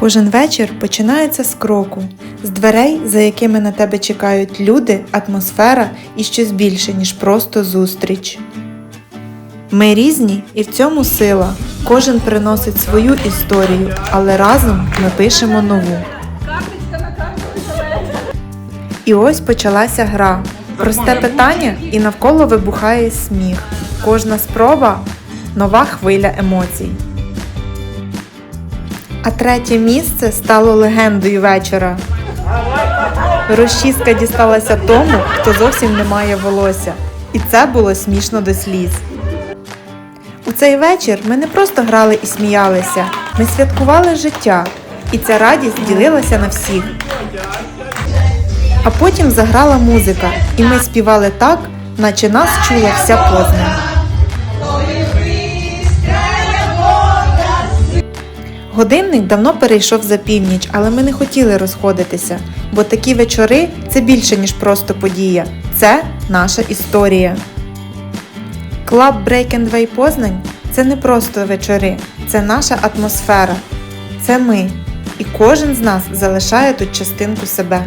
Кожен вечір починається з кроку, з дверей, за якими на тебе чекають люди, атмосфера і щось більше, ніж просто зустріч. Ми різні і в цьому сила. Кожен приносить свою історію, але разом ми пишемо нову. І ось почалася гра. Просте питання, і навколо вибухає сміх. Кожна спроба нова хвиля емоцій. А третє місце стало легендою вечора. Розчіска дісталася тому, хто зовсім не має волосся. І це було смішно до сліз. У цей вечір ми не просто грали і сміялися, ми святкували життя, і ця радість ділилася на всіх. А потім заграла музика, і ми співали так, наче нас чула вся Познань. Годинник давно перейшов за північ, але ми не хотіли розходитися, бо такі вечори це більше, ніж просто подія. Це наша історія. Клаб Break and Way Познань це не просто вечори, це наша атмосфера. Це ми. І кожен з нас залишає тут частинку себе.